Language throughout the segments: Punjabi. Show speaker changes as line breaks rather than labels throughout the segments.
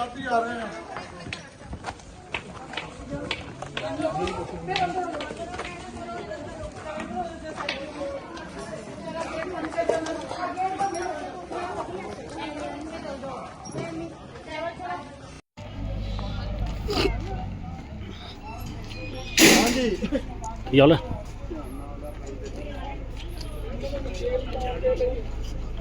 आती आ रहे हैं Dạ lên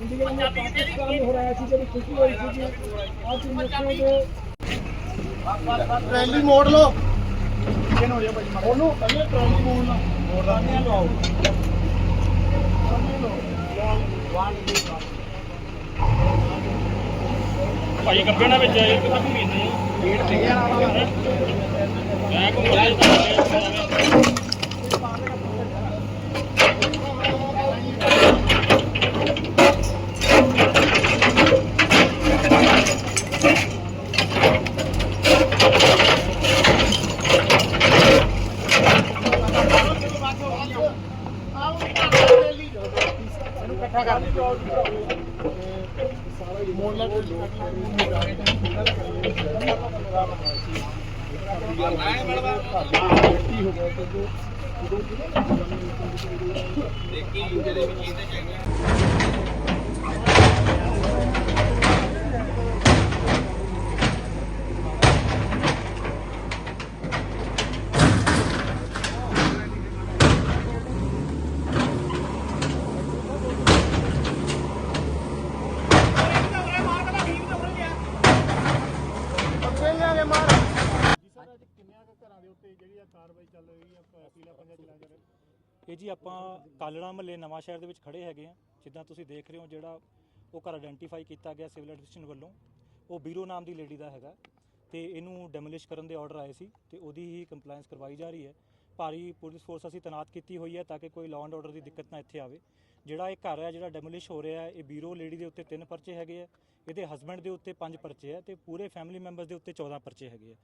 ਇੰਡੀਆ ਨੇ ਪਾਕਿਸਤਾਨ ਨੂੰ ਹਰਾਇਆ ਸੀ ਜਿਹੜੀ ਖੁਸ਼ੀ ਹੋਈ ਸੀ ਅੱਜ ਮੁਸਲਿਮ ਦੇ
ਟਰੈਲੀ ਮੋੜ ਲਓ। ਕਿਨ ਹੋ ਜਾ ਭਾਈ ਉਹਨੂੰ ਪਹਿਲੇ ਟਰੈਲੀ ਮੋੜ ਲਾ ਮੋੜ ਲਾ ਨਹੀਂ ਲਓ।
ਭਾਈ ਗੱਬੇ ਨਾਲ ਵਿੱਚ ਆਏ ਕਿੱਥੇ ਘੁੰਮੀ ਨੇ
ਗੇਟ ਲਿਖਿਆ ਨਾ
ਮੈਂ ਘੁੰਮ
ਇਕੱਠਾ ਕਰ ਦੇ ਮੋੜ ਲਾ ਪੱਕੇ ਲਿਆਗੇ ਮਾਰ ਜੀ ਸਰ, ਅੱਜ ਕਿੰਨਿਆਂ ਕੁ ਘਰਾਂ ਦੇ ਉੱਤੇ ਜਿਹੜੀ ਆ ਕਾਰਵਾਈ ਚੱਲ ਰਹੀ ਆ, ਪ- ਪੀਲਾ ਪੰਜਾ ਚਲਾ ਜਾ ਰਿਹਾ
ਇਹ ਜੀ ਆਪਾਂ ਕਾਲੜਾ ਮਹੱਲੇ ਨਵਾਂ ਸ਼ਹਿਰ ਦੇ ਵਿੱਚ ਖੜੇ ਹੈਗੇ ਆ। ਜਿੱਦਾਂ ਤੁਸੀਂ ਦੇਖ ਰਹੇ ਹੋ ਜਿਹੜਾ ਉਹ ਘਰ ਆਇਡੈਂਟੀਫਾਈ ਕੀਤਾ ਗਿਆ ਸਿਵਲ ਐਡਮਿਨਿਸਟ੍ਰੇਸ਼ਨ ਵੱਲੋਂ। ਉਹ ਬੀਰੋ ਨਾਮ ਦੀ ਲੇਡੀ ਦਾ ਹੈਗਾ। ਤੇ ਇਹਨੂੰ ਡੈਮੋਲਿਸ਼ ਕਰਨ ਦੇ ਆਰਡਰ ਆਏ ਸੀ ਤੇ ਉਹਦੀ ਹੀ ਕੰਪਲਾਈਂਸ ਕਰਵਾਈ ਜਾ ਰਹੀ ਹੈ। ਭਾਰੀ ਪੁਲਿਸ ਫੋਰਸ ਅਸੀਂ ਤੈਨਾਤ ਕੀਤੀ ਹੋਈ ਹੈ ਤਾਂ ਕਿ ਕੋਈ ਲਾਅ ਐਂਡ ਆਰਡਰ ਦੀ ਦਿੱਕਤ ਨਾ ਇੱਥੇ ਆਵੇ। ਜਿਹੜਾ ਇਹ ਘਰ ਹੈ ਜਿਹੜਾ ਡੈਮੋਲਿਸ਼ ਹੋ ਰਿਹਾ ਹੈ ਇਹ ਬੀਰੋ ਲੇਡੀ ਦੇ ਉੱਤੇ ਤਿੰਨ ਪਰਚੇ ਹੈਗੇ ਆ, ਇਹਦੇ ਹਸਬੰਡ ਦੇ ਉੱਤੇ ਪੰਜ ਪਰਚੇ ਆ ਤੇ ਪੂਰੇ ਫੈਮਿਲੀ ਮੈਂਬਰਸ ਦੇ ਉੱਤੇ 14 ਪਰਚੇ ਹੈਗੇ ਆ।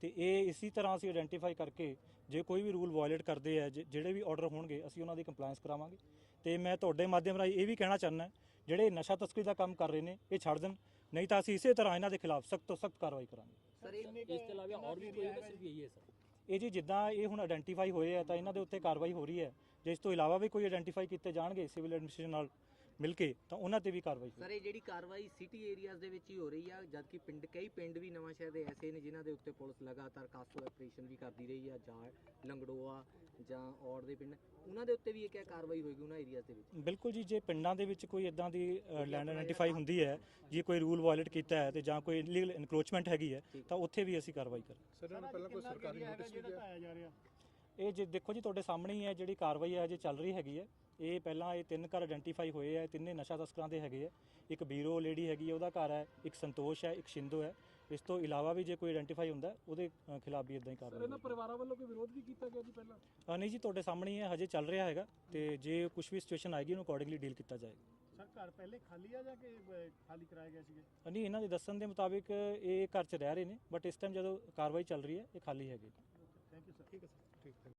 ਤੇ ਇਹ ਇਸੇ ਤਰ੍ਹਾਂ ਅਸੀਂ ਆਇਡੈਂਟੀਫਾਈ ਕਰਕੇ ਜੇ ਕੋਈ ਵੀ ਰੂਲ ਵਾਇਲੇਟ ਕਰਦੇ ਆ, ਜ- ਜਿਹੜੇ ਵੀ ਆਰਡਰ ਹੋਣਗੇ, ਅਸੀਂ ਉਹਨਾਂ ਦੀ ਕੰਪਲਾਈਂਸ ਕਰਾਵਾਂਗੇ। ਤੇ ਮੈਂ ਤੁਹਾਡੇ ਮਾਧਿਅਮ ਰਾਹੀਂ ਇਹ ਵੀ ਕਹਿਣਾ ਚਾਹੁੰਦਾ, ਜਿਹੜੇ ਨਸ਼ਾ ਤਸਕਰੀ ਦਾ ਕੰਮ ਕਰ ਰਹੇ ਨੇ, ਇਹ ਛੱਡ ਦੇਣ, ਨਹੀਂ ਤਾਂ ਅਸੀਂ ਇਸੇ ਤਰ੍ਹਾਂ ਇਹਨਾਂ ਦੇ ਖਿਲਾਫ ਸਖਤ ਤੋਂ ਸਖਤ ਕਾਰਵਾਈ ਕਰਾਂਗੇ।
ਸਰ, ਇਸ ਤੋਂ ਇਲਾਵਾ ਹੋਰ ਵੀ ਕੋਈ ਸਿਰਫ ਇਹੀ ਹੈ, ਸਰ।
ਇਹ ਜੀ ਜਿੱਦਾਂ ਇਹ ਹੁਣ ਆਇਡੈਂਟੀਫਾਈ ਹੋਏ ਆ ਤਾਂ ਇਹਨਾਂ ਦੇ ਉੱਤੇ ਕਾਰਵਾਈ ਹੋ ਰਹੀ ਹੈ। ਜੇ ਇਸ ਤੋਂ ਇਲਾਵਾ ਵੀ ਕੋਈ ਆਇਡੈਂਟੀਫਾਈ ਕੀਤੇ ਜਾਣਗੇ ਸਿਵਲ ਐਡਮਿਨਿਸਟ੍ਰੇਸ਼ਨ ਨਾਲ ਮਿਲ ਕੇ, ਤਾਂ ਉਹਨਾਂ ਤੇ ਵੀ ਕਾਰਵਾਈ
ਸਰ, ਇਹ ਜਿਹੜੀ ਕਾਰਵਾਈ ਸਿਟੀ ਏਰੀਆਜ਼ ਦੇ ਵਿੱਚ ਹੀ ਹੋ ਰਹੀ ਆ, ਜਦਕਿ ਪਿੰਡ, ਕਈ ਪਿੰਡ ਵੀ ਨਵਾਂ ਸ਼ਹਿਰ ਦੇ ਐਸੇ ਨੇ ਜਿਨ੍ਹਾਂ ਦੇ ਉੱਤੇ ਪੁਲਿਸ ਲਗਾਤਾਰ ਕਾਸਟੋ ਆਪਰੇਸ਼ਨ ਵੀ ਕਰਦੀ ਰਹੀ ਆ, ਜਾਂ ਲੰਗੜੋਆ ਜਾਂ ਔੜ ਦੇ ਪਿੰਡ ਉਹਨਾਂ ਦੇ ਉੱਤੇ ਵੀ ਇਹ ਕਿਆ ਕਾਰਵਾਈ ਹੋਏਗੀ ਉਹਨਾਂ ਏਰੀਆਜ਼ ਦੇ ਵਿੱਚ?
ਬਿਲਕੁਲ ਜੀ ਜੇ ਪਿੰਡਾਂ ਦੇ ਵਿੱਚ ਕੋਈ ਇਦਾਂ ਦੀ ਲੈਂਡ ਆਇਡੈਂਟੀਫਾਈ ਹੁੰਦੀ ਹੈ ਜੇ ਕੋਈ ਰੂਲ ਵਾਇਲੇਟ ਕੀਤਾ ਹੈ ਤੇ ਜਾਂ ਕੋਈ ਇਲੀਗਲ ਇਨਕਰੋਚਮੈਂਟ ਹੈਗੀ ਹੈ ਤਾਂ ਉੱਥੇ ਵੀ ਅਸੀਂ ਕਾਰਵਾਈ ਕਰਾਂਗੇ।
ਸਰ ਇਹਨਾਂ ਨੂੰ ਪਹਿਲਾਂ ਕੋਈ ਸਰਕਾਰੀ ਨੋਟਿਸ ਵੀ ਗਿਆ ਜਾ ਰਿਹਾ?
ਇਹ ਜੇ ਦੇਖੋ ਜੀ ਤੁਹਾਡੇ ਸਾਹਮਣੇ ਹੀ ਹੈ ਜਿਹੜੀ ਕਾਰਵਾਈ ਹੈ ਜੇ ਚੱਲ ਰਹੀ ਹੈਗੀ ਹੈ। ਇਹ ਪਹਿਲਾਂ ਇਹ ਤਿੰਨ ਘਰ ਆਇਡੈਂਟੀਫਾਈ ਹੋਏ ਆ ਤਿੰਨੇ ਨਸ਼ਾ ਤਸਕਰਾਂ ਦੇ ਹੈਗੇ ਆ ਇੱਕ ਬੀਰੋ ਲੇਡੀ ਹੈਗੀ ਹੈ ਉਹਦਾ ਘਰ ਹੈ ਇੱਕ ਸੰਤੋਸ਼ ਹੈ ਇੱਕ ਸ਼ਿੰਦੋ ਹੈ। ਇਸ ਤੋਂ ਇਲਾਵਾ ਵੀ ਜੇ ਕੋਈ ਆਇਡੈਂਟੀਫਾਈ ਹੁੰਦਾ ਉਹਦੇ ਖਿਲਾਫ ਵੀ ਇਦਾਂ ਹੀ ਕਾਰਵਾਈ
ਇਹਨਾਂ
ਹੋਵੇਗੀ।
ਪਰਿਵਾਰਾਂ ਵੱਲੋਂ ਕੋਈ ਵਿਰੋਧ ਵੀ ਕੀਤਾ ਗਿਆ ਜੀ ਪਹਿਲਾਂ?
ਅ, ਨਹੀਂ ਜੀ ਤੁਹਾਡੇ ਸਾਹਮਣੇ ਹੀ ਹੈ ਹਜੇ ਚੱਲ ਰਿਹਾ ਹੈਗਾ ਤੇ ਜੇ ਕੁਝ ਵੀ ਸਿਚੁਏਸ਼ਨ ਆਏਗੀ ਉਹਨੂੰ ਅਕੋਰਡਿੰਗਲੀ ਡੀਲ ਕੀਤਾ ਜਾਏਗਾ।
ਸਰ ਘਰ ਪਹਿਲੇ ਖਾਲੀ ਆ ਜਾਂ ਕਿ ਅਹ, ਖਾਲੀ ਕਰਾਏ ਗਏ ਸੀਗੇ?
ਅ, ਨਹੀਂ ਇਹਨਾਂ ਦੇ ਦੱਸਣ ਦੇ ਮੁਤਾਬਿਕ ਇਹ ਘਰ 'ਚ ਰਹਿ ਰਹੇ ਨੇ ਬਟ ਇਸ ਟਾਈਮ ਜਦੋਂ ਕਾਰਵਾਈ ਚੱਲ ਰਹੀ ਹੈ ਇਹ ਖਾਲੀ ਹੈਗੇ